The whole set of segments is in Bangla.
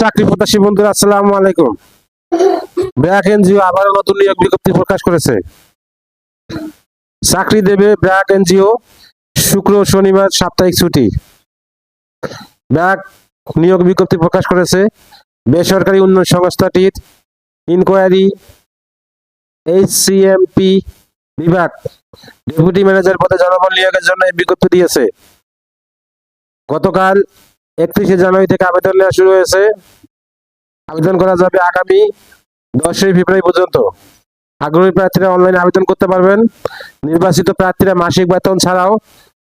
চাকরি প্রত্যাশী বন্ধুরা, আসসালামু আলাইকুম। ব্র্যাক এনজিও নতুন নিয়োগ বিজ্ঞপ্তি প্রকাশ করেছে। চাকরি দেবে ব্র্যাক এনজিও শুক্র শনিবার সাপ্তাহিক ছুটি। ব্র্যাক নিয়োগ বিজ্ঞপ্তি প্রকাশ করেছে বেসরকারি উন্নয়ন সংস্থাটির ইনকোয়ারি এইচসিএমপি বিভাগ। ডেপুটি ম্যানেজার পদে জনবল নিয়োগের জন্য বিজ্ঞপ্তি দিয়েছে। গতকাল একত্রিশে জানুয়ারি থেকে আবেদন নেওয়া শুরু হয়েছে। আবেদন করা যাবে আগামী দশই ফেব্রুয়ারি পর্যন্ত। আগ্রহী প্রার্থীরা অনলাইনে আবেদন করতে পারবেন। নির্বাচিত প্রার্থীরা মাসিক বেতন ছাড়াও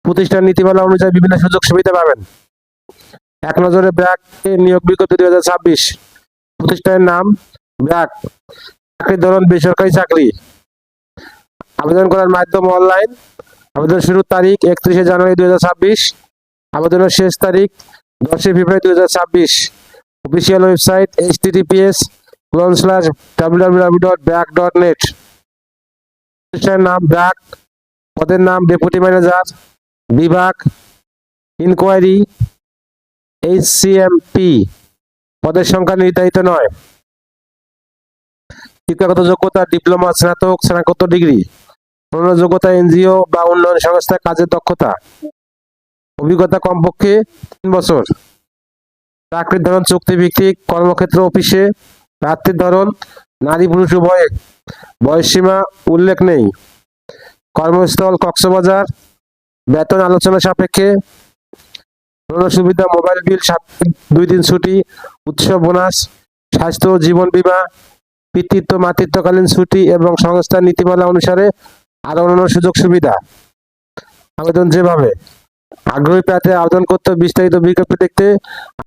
প্রতিষ্ঠান নীতিমালা অনুযায়ী বিভিন্ন সুযোগ সুবিধা পাবেন। এক নজরে ব্র্যাক নিয়োগ বিজ্ঞপ্তি দুই হাজার ছাব্বিশ। প্রতিষ্ঠানের নাম ব্র্যাক চাকরির ধরন বেসরকারি চাকরি। আবেদন করার মাধ্যম অনলাইন আবেদন শুরুর তারিখ একত্রিশে জানুয়ারি দুই হাজার ছাব্বিশ। আবেদনের শেষ তারিখ দশই ফেব্রুয়ারি দুই হাজার ছাব্বিশ official website H TTPS colon slash W W W dot BRAC dot net প্রতিষ্ঠানের নাম ব্র্যাক পদের নাম ডেপুটি ম্যানেজার বিভাগ ইনকোয়ারি এইচ এইচসিএমপি পদের সংখ্যা নির্ধারিত নয়। শিক্ষাগত যোগ্যতা ডিপ্লোমা স্নাতক, স্নাতকোত্তর ডিগ্রি অন্য যোগ্যতা এনজিও বা উন্নয়ন সংস্থায় কাজের দক্ষতা। অভিজ্ঞতা কমপক্ষে তিন বছর। চাকরির ধরন চুক্তিভিত্তিক, কর্মক্ষেত্র অফিসে প্রার্থীর ধরন নারী পুরুষ উভয়ে। বয়সসীমা উল্লেখ নেই। কর্মস্থল, কক্সবাজার, বেতন আলোচনা সাপেক্ষে। সুবিধা, মোবাইল বিল দুই দিন ছুটি, উৎসব বোনাস, স্বাস্থ্য জীবন বীমা, পিতৃত্ব, মাতৃত্বকালীন ছুটি এবং সংস্থার নীতিমালা অনুসারে আরও অন্যান্য সুযোগ সুবিধা আবেদন যেভাবে আগ্রহী প্রার্থীরা আবেদন করতে বিস্তারিত বিজ্ঞপ্তি দেখতে